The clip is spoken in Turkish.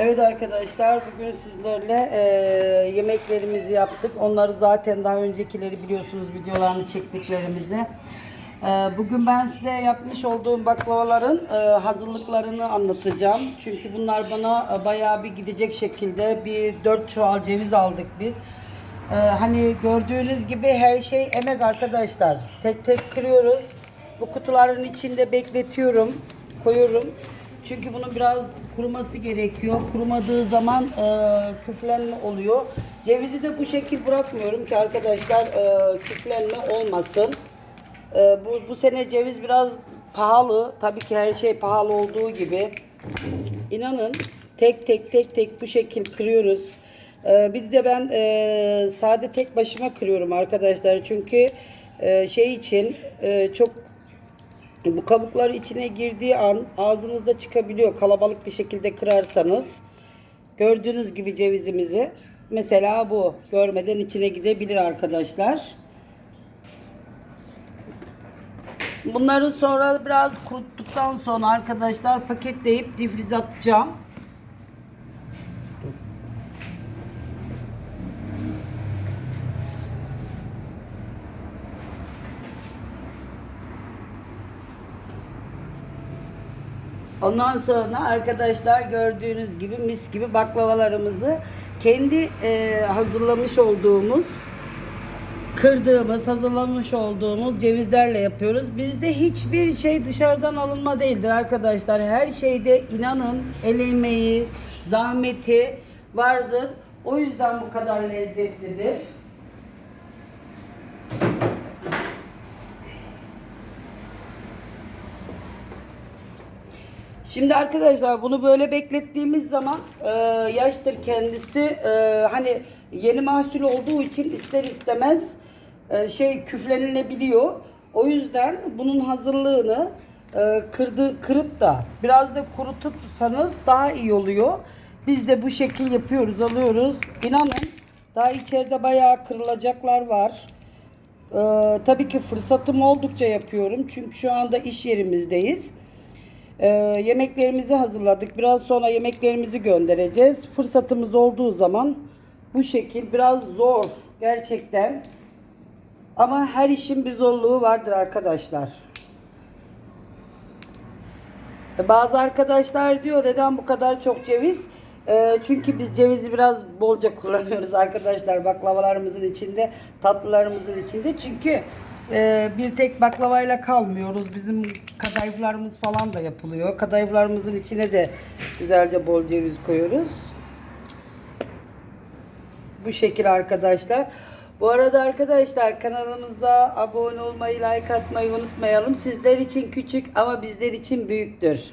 Evet arkadaşlar bugün sizlerle e, yemeklerimizi yaptık. Onları zaten daha öncekileri biliyorsunuz videolarını çektiklerimizi. E, bugün ben size yapmış olduğum baklavaların e, hazırlıklarını anlatacağım. Çünkü bunlar bana e, bayağı bir gidecek şekilde bir 4 çuval ceviz aldık biz. E, hani gördüğünüz gibi her şey emek arkadaşlar. Tek tek kırıyoruz. Bu kutuların içinde bekletiyorum, koyuyorum. Çünkü bunun biraz kuruması gerekiyor. Kurumadığı zaman e, küflenme oluyor. Cevizi de bu şekil bırakmıyorum ki arkadaşlar e, küflenme olmasın. E, bu, bu sene ceviz biraz pahalı. Tabii ki her şey pahalı olduğu gibi. İnanın tek tek tek tek bu şekil kırıyoruz. E, bir de ben e, sade tek başıma kırıyorum arkadaşlar. Çünkü e, şey için e, çok bu kabuklar içine girdiği an ağzınızda çıkabiliyor kalabalık bir şekilde kırarsanız. Gördüğünüz gibi cevizimizi mesela bu görmeden içine gidebilir arkadaşlar. Bunları sonra biraz kuruttuktan sonra arkadaşlar paketleyip difrize atacağım. Ondan sonra arkadaşlar gördüğünüz gibi mis gibi baklavalarımızı kendi e, hazırlamış olduğumuz kırdığımız, hazırlamış olduğumuz cevizlerle yapıyoruz. Bizde hiçbir şey dışarıdan alınma değildir arkadaşlar. Her şeyde inanın el emeği, zahmeti vardır. O yüzden bu kadar lezzetlidir. Şimdi arkadaşlar bunu böyle beklettiğimiz zaman e, yaştır kendisi e, hani yeni mahsul olduğu için ister istemez e, şey küflenilebiliyor. O yüzden bunun hazırlığını e, kırdı kırıp da biraz da kurutursanız daha iyi oluyor. Biz de bu şekil yapıyoruz, alıyoruz. İnanın daha içeride bayağı kırılacaklar var. Ee, tabii ki fırsatım oldukça yapıyorum. Çünkü şu anda iş yerimizdeyiz. Ee, yemeklerimizi hazırladık. Biraz sonra yemeklerimizi göndereceğiz. Fırsatımız olduğu zaman bu şekil biraz zor gerçekten. Ama her işin bir zorluğu vardır arkadaşlar. Bazı arkadaşlar diyor neden bu kadar çok ceviz? E, çünkü biz cevizi biraz bolca kullanıyoruz arkadaşlar baklavalarımızın içinde, tatlılarımızın içinde. Çünkü e, bir tek baklavayla kalmıyoruz. Bizim kadayıflarımız falan da yapılıyor. Kadayıflarımızın içine de güzelce bol ceviz koyuyoruz. Bu şekil arkadaşlar. Bu arada arkadaşlar kanalımıza abone olmayı, like atmayı unutmayalım. Sizler için küçük ama bizler için büyüktür.